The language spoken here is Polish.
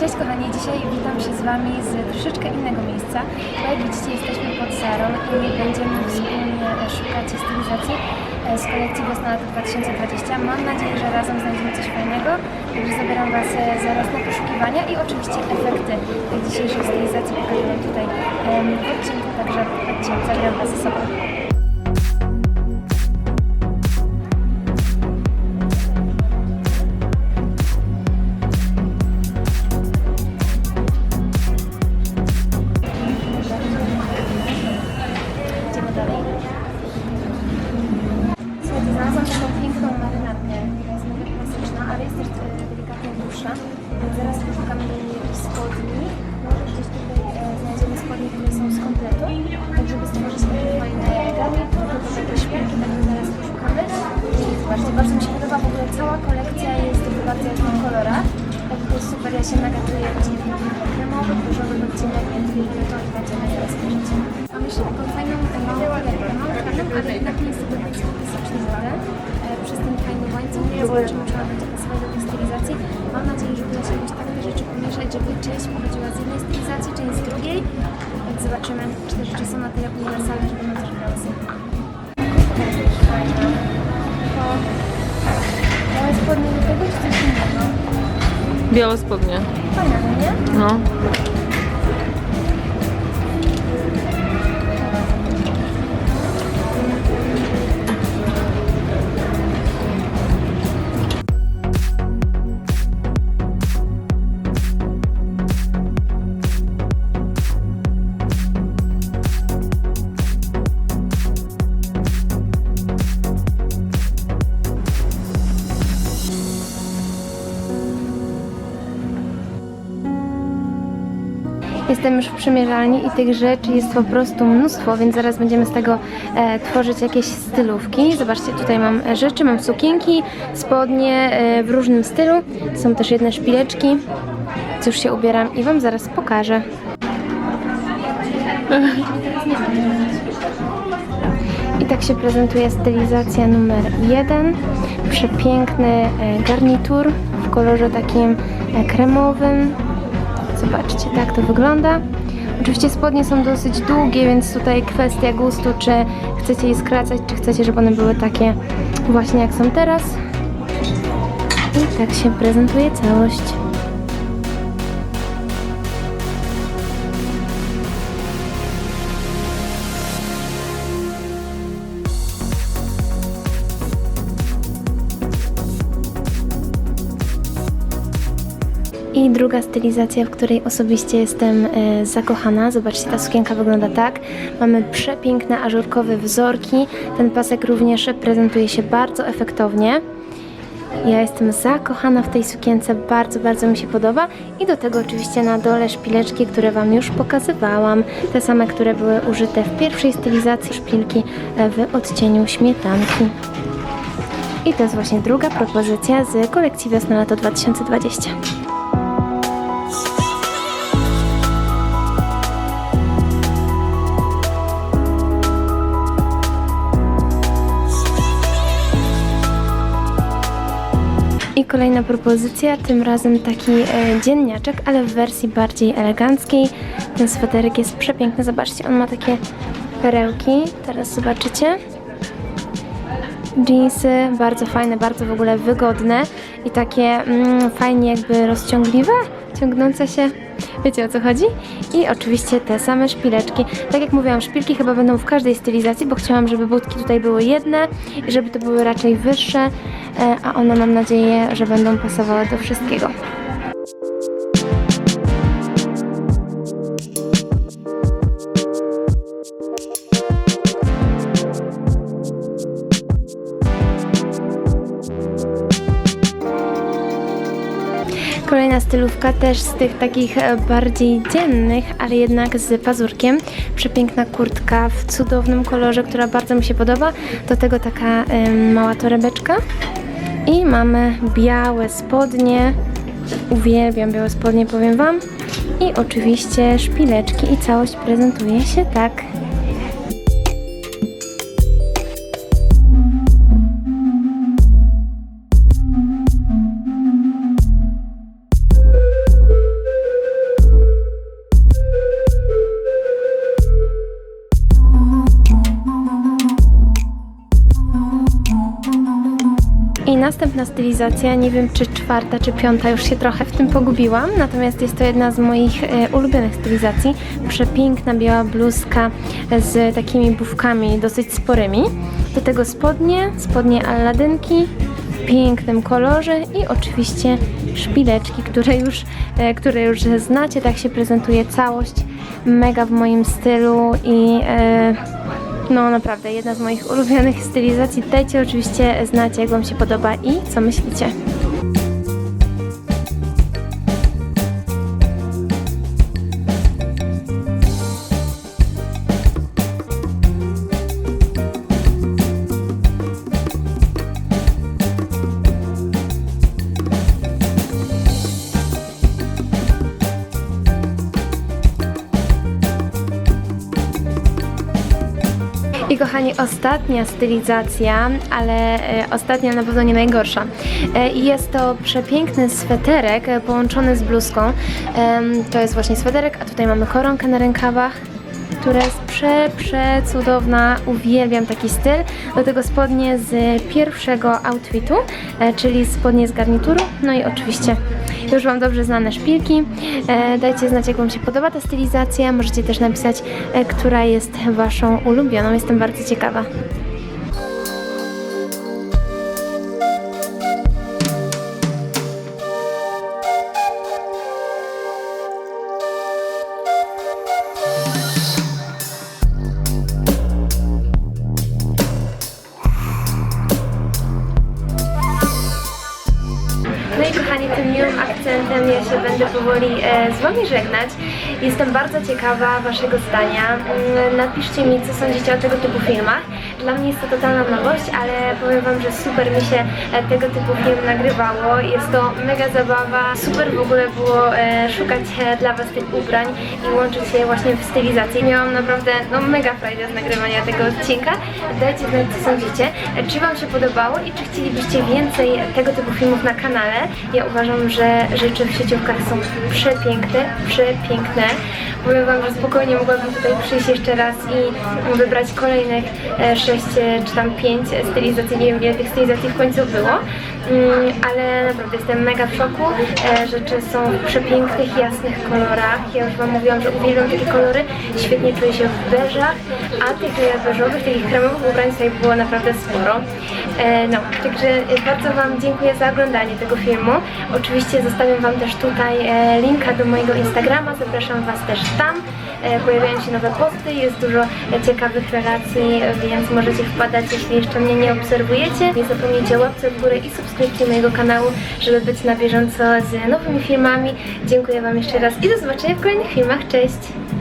Cześć kochani, dzisiaj witam się z Wami z troszeczkę innego miejsca. Bo jak widzicie jesteśmy pod Zarą i będziemy wspólnie szukać stylizacji e, z kolekcji Wiosna lata 2020. Mam nadzieję, że razem znajdziemy coś fajnego. Także zabieram Was e, zaraz na poszukiwania i oczywiście efekty tej dzisiejszej stylizacji pokażę Wam tutaj w odcinku. Także chodźcie, zabieram Was ze sobą. Zaraz poszukamy spodni. Może gdzieś tutaj e, znajdziemy spodnie, które są z kompletu, tak żeby stworzyć taki fajny garnitur, to takie szpilki, także zaraz poszukamy. I bardzo mi się podoba, w ogóle cała kolekcja jest w bardzo jasnych kolorach. Tak jest super, ja się nagaduję właśnie w takich kremowych, różowych odcieniach, więc bierzemy to i będziemy je rozpocząć. Mam jeszcze taką fajną małą taką, ale jednak jest to klasyczny model. Przez ten fajny łańcuch, zobaczymy, czy pasować do tej stylizacji. Mam nadzieję, że uda się jakoś tak te rzeczy pomieszać, żeby część pochodziła z jednej stylizacji, część z drugiej. Więc zobaczymy, czy te rzeczy są na tyle uniwersalne, żeby nam też To małe spodnie do tego, czy coś innego? Białe spodnie. Fajne, no nie? No. Jestem już w przymierzalni i tych rzeczy jest po prostu mnóstwo, więc zaraz będziemy z tego e, tworzyć jakieś stylówki. Zobaczcie, tutaj mam rzeczy, mam sukienki, spodnie e, w różnym stylu. Są też jedne szpileczki. Cóż się ubieram i Wam zaraz pokażę. I tak się prezentuje stylizacja numer jeden. Przepiękny e, garnitur w kolorze takim e, kremowym. Zobaczcie, tak to wygląda. Oczywiście spodnie są dosyć długie, więc tutaj kwestia gustu, czy chcecie je skracać, czy chcecie, żeby one były takie właśnie jak są teraz. I tak się prezentuje całość. I druga stylizacja, w której osobiście jestem e, zakochana. Zobaczcie, ta sukienka wygląda tak. Mamy przepiękne ażurkowe wzorki. Ten pasek również prezentuje się bardzo efektownie. Ja jestem zakochana w tej sukience, bardzo, bardzo mi się podoba. I do tego oczywiście na dole szpileczki, które Wam już pokazywałam. Te same, które były użyte w pierwszej stylizacji szpilki e, w odcieniu śmietanki. I to jest właśnie druga propozycja z kolekcji Wiosna-Lato 2020. I kolejna propozycja, tym razem taki e, dzienniaczek, ale w wersji bardziej eleganckiej. Ten sweterek jest przepiękny, zobaczcie, on ma takie perełki, teraz zobaczycie. Jeansy, bardzo fajne, bardzo w ogóle wygodne i takie mm, fajnie jakby rozciągliwe, ciągnące się. Wiecie o co chodzi? I oczywiście te same szpileczki. Tak jak mówiłam, szpilki chyba będą w każdej stylizacji, bo chciałam, żeby budki tutaj były jedne i żeby to były raczej wyższe, e, a one mam nadzieję, że będą pasowały do wszystkiego. Kolejna stylówka też z tych takich e, bardziej dziennych, ale jednak z pazurkiem. Przepiękna kurtka w cudownym kolorze, która bardzo mi się podoba. Do tego taka mała torebeczka. I mamy białe spodnie. Uwielbiam białe spodnie, powiem Wam. I oczywiście szpileczki i całość prezentuje się tak. Następna stylizacja, nie wiem czy czwarta czy piąta, już się trochę w tym pogubiłam, natomiast jest to jedna z moich e, ulubionych stylizacji. Przepiękna biała bluzka z takimi bufkami dosyć sporymi. Do tego spodnie, spodnie alladynki w pięknym kolorze i oczywiście szpileczki, które już, e, które już znacie, tak się prezentuje całość. Mega w moim stylu i e, no naprawdę jedna z moich ulubionych stylizacji. Dajcie oczywiście znać, jak Wam się podoba i co myślicie. Kochani, ostatnia stylizacja, ale e, ostatnia na pewno nie najgorsza. E, jest to przepiękny sweterek e, połączony z bluzką. To jest właśnie sweterek, a tutaj mamy koronkę na rękawach która jest prze, przecudowna. Uwielbiam taki styl. Do tego spodnie z pierwszego outfitu, czyli spodnie z garnituru. No i oczywiście już Wam dobrze znane szpilki. E, dajcie znać, jak Wam się podoba ta stylizacja. Możecie też napisać, e, która jest Waszą ulubioną. Jestem bardzo ciekawa. Się będę powoli e, z Wami żegnać. Jestem bardzo ciekawa Waszego zdania. Mm, Napiszcie mi, co sądzicie o tego typu filmach. Dla mnie jest to totalna nowość, ale powiem Wam, że super mi się e, tego typu film nagrywało. Jest to mega zabawa. Super w ogóle było e, szukać dla Was tych ubrań i łączyć je właśnie w stylizacji. Miałam naprawdę no, mega frajdę z nagrywania tego odcinka. Dajcie znać, co sądzicie. Czy Wam się podobało i czy chcielibyście więcej tego typu filmów na kanale? Ja uważam, że rzeczy w sieciówkach są przepiękne, przepiękne. Powiem Wam, że spokojnie mogłabym tutaj przyjść jeszcze raz i wybrać kolejnych e, 6 czy tam 5 stylizacji. Nie wiem ile tych stylizacji w końcu było. Mm, ale naprawdę jestem mega w szoku. E, rzeczy są w przepięknych, jasnych kolorach. Ja już Wam mówiłam, że uwielbiam takie kolory. Świetnie czuję się w beżach, a tych e, beżowych, takich kremowych ubrań tutaj było naprawdę sporo. E, no, także e, bardzo Wam dziękuję za oglądanie tego filmu. Oczywiście zostawiam Wam też tutaj e, linka do mojego Instagrama. Zapraszam Was też tam. E, pojawiają się nowe posty, jest dużo ciekawych relacji, więc możecie wpadać, jeśli jeszcze mnie nie obserwujecie. Nie zapomnijcie łapce w górę i subskrypcji mojego kanału, żeby być na bieżąco z nowymi filmami. Dziękuję Wam jeszcze raz i do zobaczenia w kolejnych filmach. Cześć!